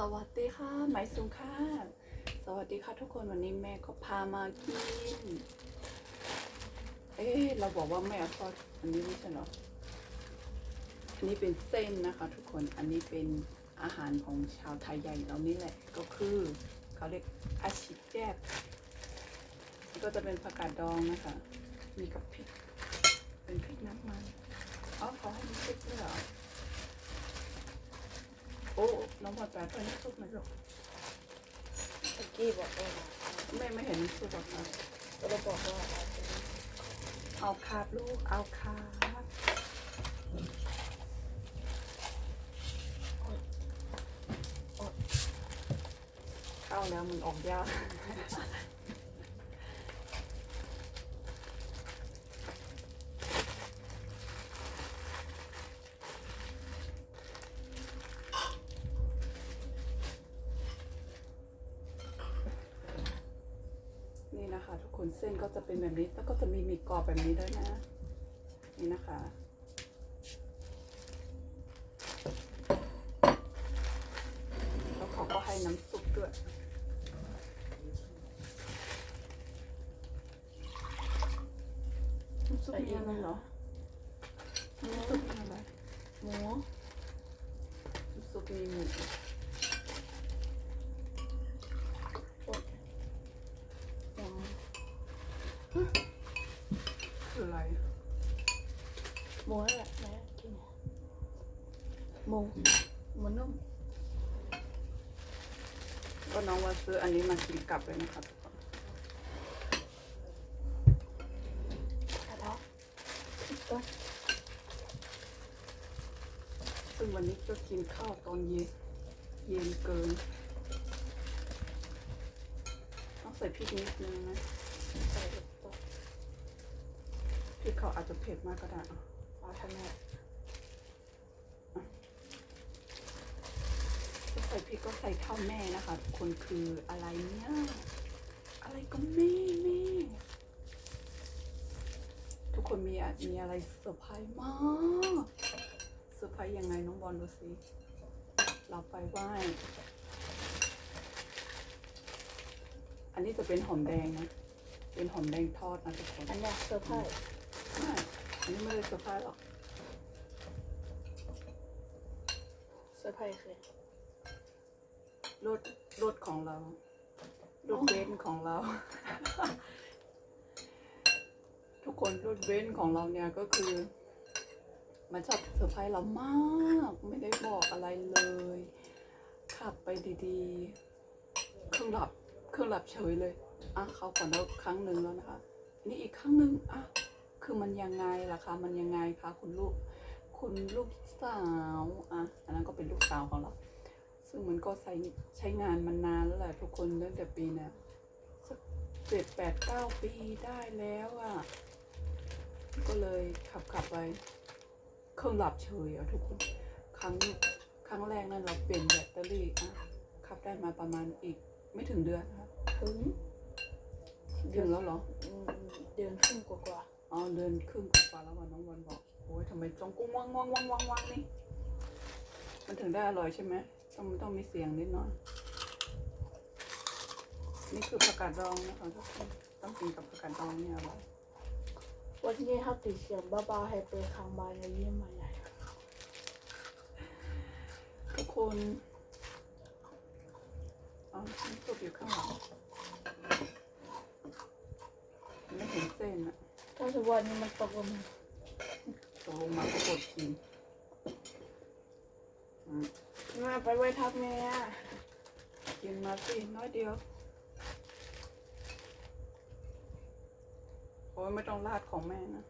สวัสดีค่ะหมายสูงค่ะ สวัสดีค่ะทุกคนวันนี้แม่ก็พามากิน เอ๊ะเราบอกว่าแม่เอาทอดอันนี้ไม่ใช่เหรอ อันนี้เป็นเส้นนะคะ ทุกคน อันนี้เป็นอาหารของชาวไทยใหญ่เรานี่แหละ ก็คือเขาเรียกอาชิแจบก็จะเป็นผักกาดดองนะคะ มีกับพริก เป็นพริกน้ำมัน อ๋อเขาให้มีพริกด้วยเหรอ โอ้น้องพอลแปลตัวนี้ซุปไหมลูกตะกี้บอกว่าไม่ไม่เห็นซุปบอกค่ะเราบอกว่าเอาคาบลูกเอาคาบเข้าแล้วมันออกยาก นะคะ ทุกคนเส้นก็จะเป็นแบบนี้ แล้วก็จะมีมีกรอบแบบนี้ด้วยนะ นี่นะคะแล้วเขาก็ให้น้ำซุปด้วยน้ำซุปมีอะไงเหรอ น้ำซุปมีอะไร หมู น้ำซุปมีหมู ยัง คื ออะไรหมูแหละแม่กินหมูหมูนุ่มก็น้องว่าซื้ออันนี้มากินกลับเลยนะคะทุกคนกระทะก็ซึ่งวันนี้ก็กินข้าวตอนเย็นเย็นเกิน ต้องใส่พริกนิดนึงนะใส่ลูกโป่งพ ริกเขาอาจจะเผ็ดมากก็ได้อะเอาทำไมถ้าใส่พริกก็ใส่เท่าแม่นะคะทุกคนคืออะไรเนี่ยอะไรก็แม่แม่ทุกคนมีมีอะไรเซอร์ไพรส์มากเซอร์ไพรส์ยังไงน้องบอลดูสิเราไปไหว้อันนี้จะเป็นหอมแดงนะ เป็นหอมแดงทอดนะทุกคน อันนี้เซอร์ไพรส์ อันนี้ไม่ได้เซอร์ไพรส์หรอกเซอร์ไพรส์คือรถรถของเรารถเบนซ์ของเรา ทุกคนรถเบนซ์ของเราเนี่ยก็คือ มันชอบเซอร์ไพรส์เรามาก ไม่ได้บอกอะไรเลย ขับไปดีๆ เครื่องหลับเครื่องหลับเฉยเลย อะเขาก่อนแล้วครั้งหนึ่งแล้วนะคะอันนี้อีกครั้งหนึ่งอะ คือมันยังไงล่ะคะ มันยังไงคะคุณลูก คุณลูกสาวอะอันนั้นก็เป็นลูกสาวของเรา ซึ่งมันก็ใช้ใช้งานมานานแล้วแหละทุกคนตั้งแต่ปีเนี่ยสักเจ็ดแปดเก้าปีได้แล้วอะ ก็เลยขับขับไป เครื่องหลับเฉยอะทุกคน ครั้งครั้งแรกนั้นเราเปลี่ยนแบตเตอรี่อะขับได้มาประมาณอีกไม่ถึงเดือนนะคะถึงถึงแล้วเหรออืมเดือนครึ่งกว่า อ๋อเดือนครึ่งกว่าแล้ววันน้องวันบอกโอ้ยทำไมจ้องกุ้งวังวังวังวังวังนี่มันถึงได้อร่อยใช่ไหมต้องต้องมีเสียงนิดหน่อยนี่คือผักกาดดองนะคะทุกคนต้องกินกับผักกาดดองเนี่ยอร่อยๆวันนี้เขาติดเสียงบ้าๆให้ไปข้างบ้านแล้วยิ้มมาใหญ่ทุกคนอ๋อน้ำซุปอยู่ข้างหลังไม่เห็นเส้นอะ ถ้าสมมติวันนี้มันตกลงมาตกลงมาก็กดกินอืมแม่ไปไว้ทับแม่กินมาสิน้อยเดียวโอ้ยไม่ต้องราดของแม่นะ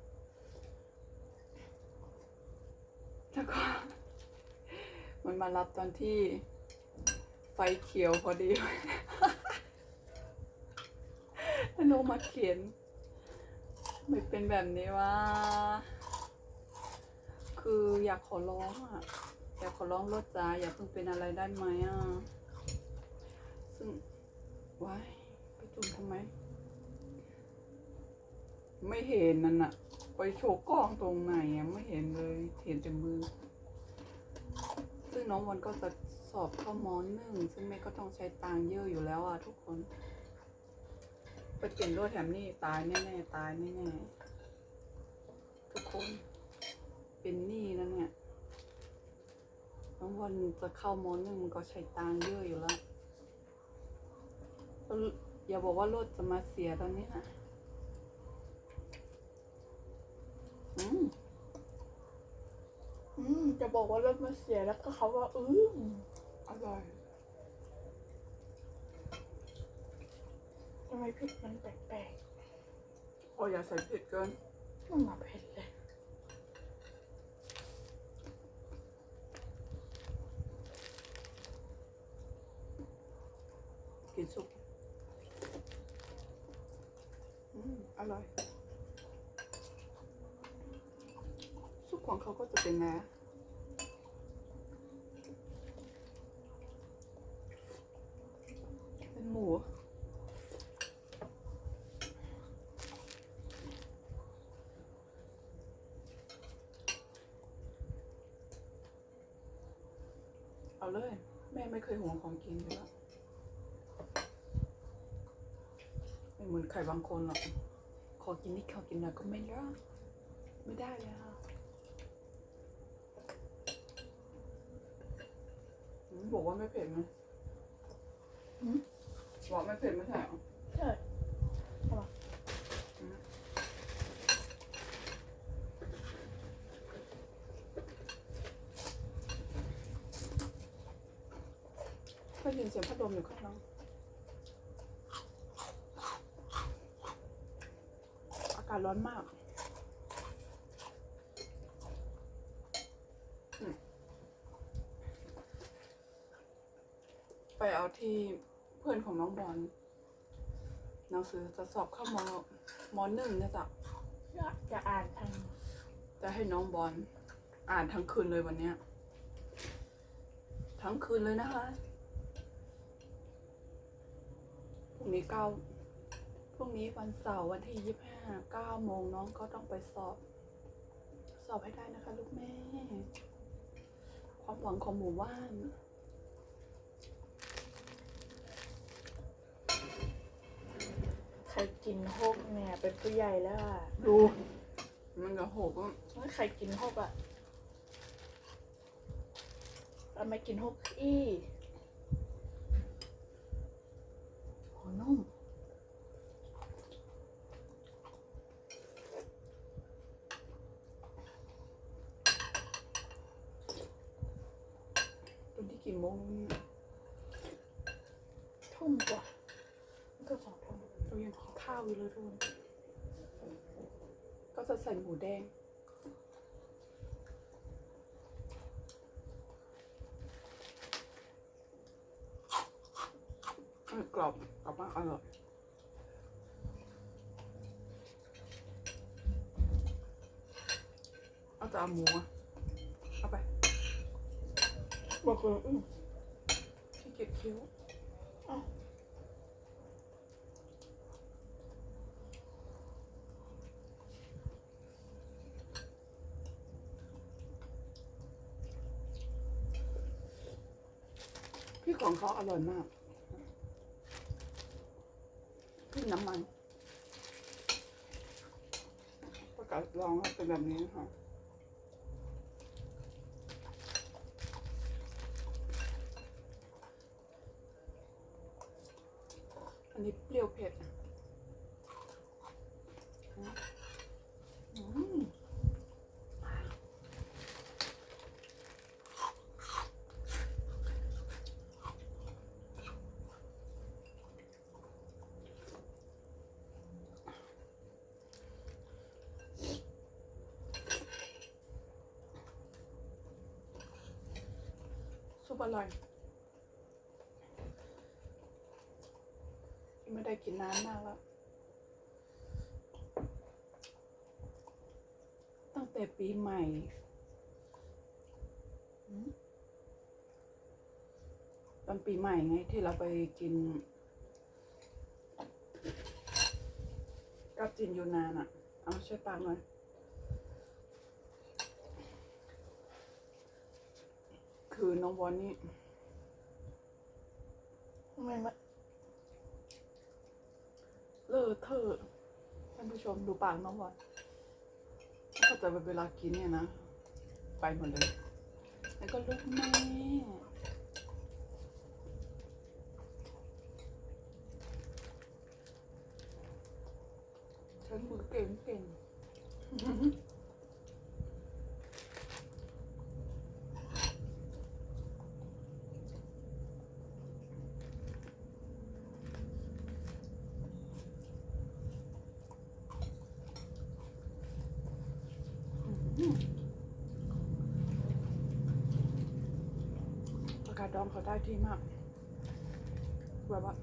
แล้วก็ มันมารับตอนที่ไฟเขียวพอดีแล้วโนมาเขียน ไม่เป็นแบบนี้ว่า คืออยากขอร้องอะ อยากขอร้องรถจ้าอย่าเพิ่งเป็นอะไรได้ไหมอะ ซึ่งว้ายไปจุ่มทำไม ไม่เห็นนั่นอะไปโชว์กล้องตรงไหนอะไม่เห็นเลยเห็นแต่มือ ซึ่งน้องวันก็จะสอบเข้ามอนหนึ่งซึ่งแม่ก็ต้องใช้ตังเยอะอยู่แล้วอะทุกคน ไปเปลี่ยนรถแถมนี่ตายแน่ๆตายแน่ๆทุกคนเป็นหนี้นะเนี่ยน้องวันจะเข้ามหนึ่งมันก็ใช้ตังเยอะอยู่แล้วอย่าบอกว่ารถจะมาเสียตอนนี้นะอืมอืมจะบอกว่ารถมันเสียแล้วก็เขาว่า อืมอร่อย ทำ ไมพริกมันแปลกโอ้อย่าใส่เผ็ดเกินๆมันมาเผ็ดเลยกินซุปอืมอร่อยซุปของเขาก็จะเป็นไงเป็นหมู เอาเลย แม่ไม่เคยห่วงของกินอยู่แล้วไม่เหมือนใครบางคนหรอกขอกินนิดขอกินหน่อยก็ไม่ได้ไม่ได้เลยค่ะอืมบอกว่าไม่เผ็ดไหมหืมบอกไม่เผ็ดไม่ใช่เหรอใช่ใช่ปะ ก็ยินเสียงพัดลมอยู่ข้างนอกอากาศร้อนมากมไปเอาที่เพื่อนของน้องบอลหนังสือจะสอบเข้ามอมอหนึ่งนะจ๊ะจะอ่านทางจะให้น้องบอลอ่านทั้งคืนเลยวันเนี้ย ทั้งคืนเลยนะคะพรุ่ งนี้เก้าพรุ่งนี้วันเสาร์วันที่ยี่ห้าเก้าโมงน้องก็ต้องไปสอบ สอบให้ได้นะคะ ลูกแม่ ความหวังของหมู่บ้านใครกินหกเนี่ยเป็นผู้ใหญ่แล้วอะดู มันจะหกอะไม่ใครกินหกอะทำไมกินหกอี้ หัวนุ่มตอนที่กี่โมงเนี่ย ทุ่มกว่ามันก็สองทุ่ม เรายังกินข้าวอยู่เลยทุกคนก็ จะใส่หมูแดงเออกรอบกรอบมากอร่อยเอาแต่เอาหมูอะเอาไปบอกเลยอืมขี้เกียจเคี้ยว พี่ของเขาอร่อยมากขึ้นน้ำมันประกาศลองครับเป็นแบบนี้ค่ะ อันนี้เปรี้ยวเผ็ดอะอืมุปอร่อยไม่ได้กินน้ำมากแล้ว ตั้งแต่ปีใหม่ตอนปีใหม่ไงที่เราไปกินกับจินยูนานอะ่ะเอาช่วยปากหน่อย คือคือน้องวอนนี่ทำไมมันเลอะเทอะท่านผู้ชมดูปากน้องวอนเข้าใจว่าเวลากินเนี่ยนะ ไปหมดเลย แล้วก็ลูกแม่ใช้มือเก่งเก่ง ดองเขาได้ที่มากแบบว่า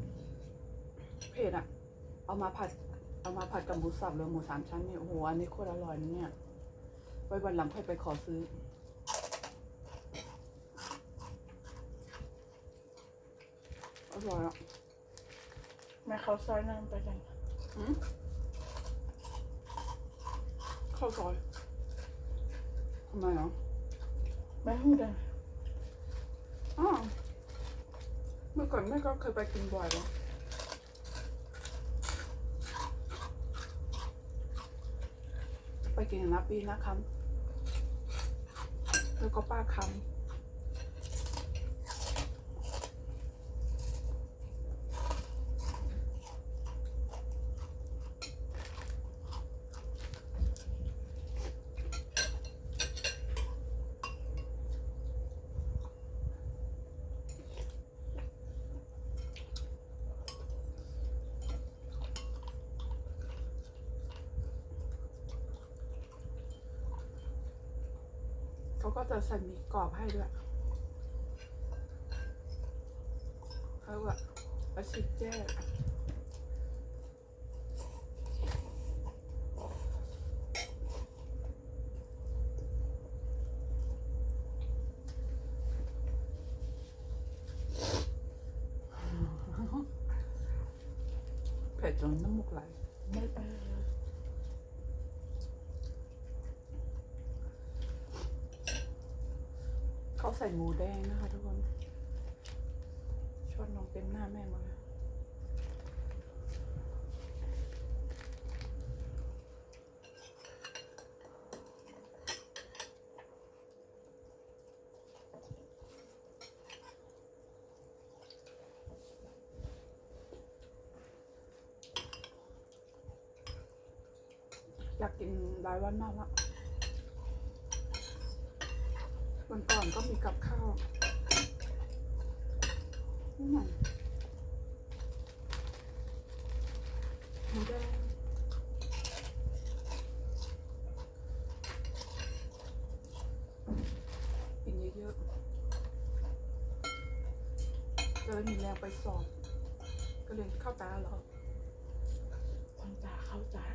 เผ็ดอะเอามาผัด เอามาผัดกับหมูสับหรือหมูสามชั้นเนี่ยโอ้โหอันนี้โคตรอร่อยนะเนี่ย ไว้วันหลังค่อยไปขอซื้ออร่อยอะแม่เขาซอยนั่นไปกันหืมข้าวซอยทำไมอะแม่พูดเลยอ้าวเมื่อก่อนแม่ก็เคยไปกินบ่อยวะไปกินกับน้าปีนะครับแล้วก็ป้าคำ เขาก็จะใส่หมีกรอบให้ด้วยเขาแบบอาชิเจ้เผ็ดจนน้ำมูกไหล ไม่ไปเลย เขาใส่หมูแดงนะคะทุกคนชดลงเต็มหน้าแม่หมดเลยอยากกินหลายวันมากแล้ว วันก่อนก็มีกับข้าวนี่ไงหมูแดงกินเยอะๆจะได้มีแรงไปสอบ ก็เรียนเข้าตาเหรอ คนตาเข้าตา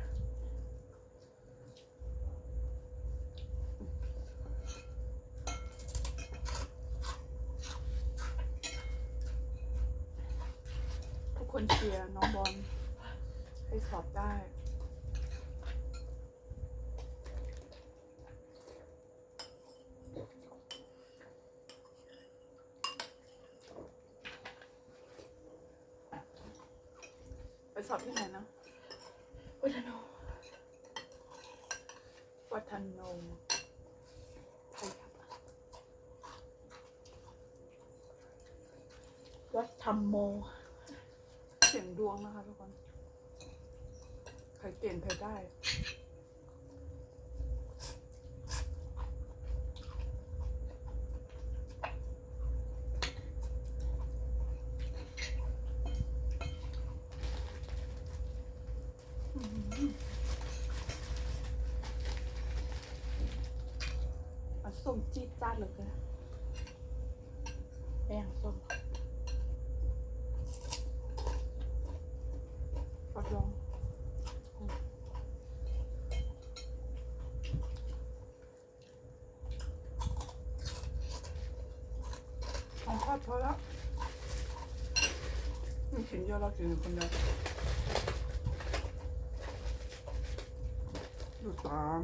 ทุก คนเชียร์น้องบอลให้สอบได้ ไปสอบที่ไหนนะ วัฒโนวัฒนโนไทยครับวัดธรรมโม เสียงดวงนะคะทุกคน ใครเก่งใครได้มันส้มจี๊ดจ้าดเหลยนะแป้งส้ม รับรองอืมข องทอดพอแล้วมันกินเยอะเรากินอยู่คนเดียวดูตาม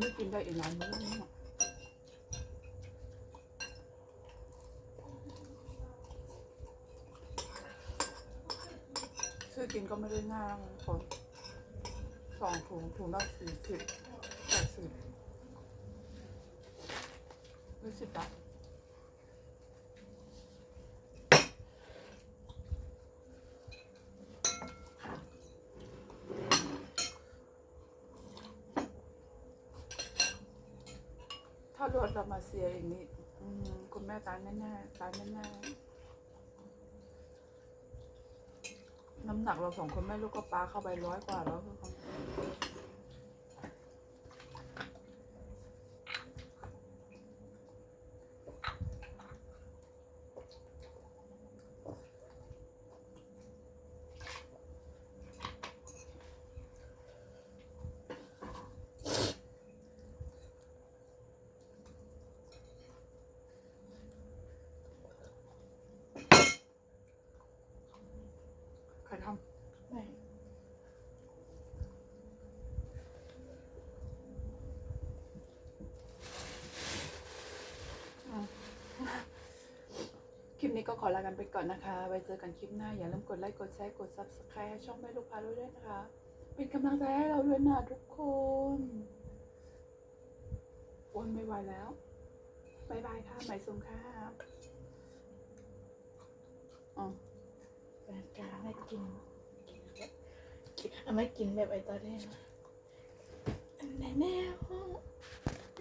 ไม่กินได้อีกหลายมื้อเนี่ยซื้อกินก็ไม่ได้ง่ายนะคนสองถุงถุงละสี่สิบแปดสิบหรือสิบบาท ถ้าโดเรามาเซียอย่างนี้คุณแม่ตายแน่ๆตายแน่ๆน้ำหนักเราสองคนแม่ลูกก็ปลาเข้าไปร้อยกว่าแล้วคือเขาใครท ไม่ำคลิป นี้ก็ขอลากันไปก่อนนะคะ ไว้เจอกันคลิปหน้า อย่าลืมกดไลค์ กดแชร์ กด subscribe ให้ช่องแม่ลูกพาด้วยนะคะ เป็นกำลังใจให้เราด้วยนะทุกคนโอนไม่ไหวแล้วบายบายค่ะหมายสุงค่ะอ๋อแฟนกาไม่กินกินแบบกินอะไม่กินแบบไอ้ตอนนี้นะอันไหนแนว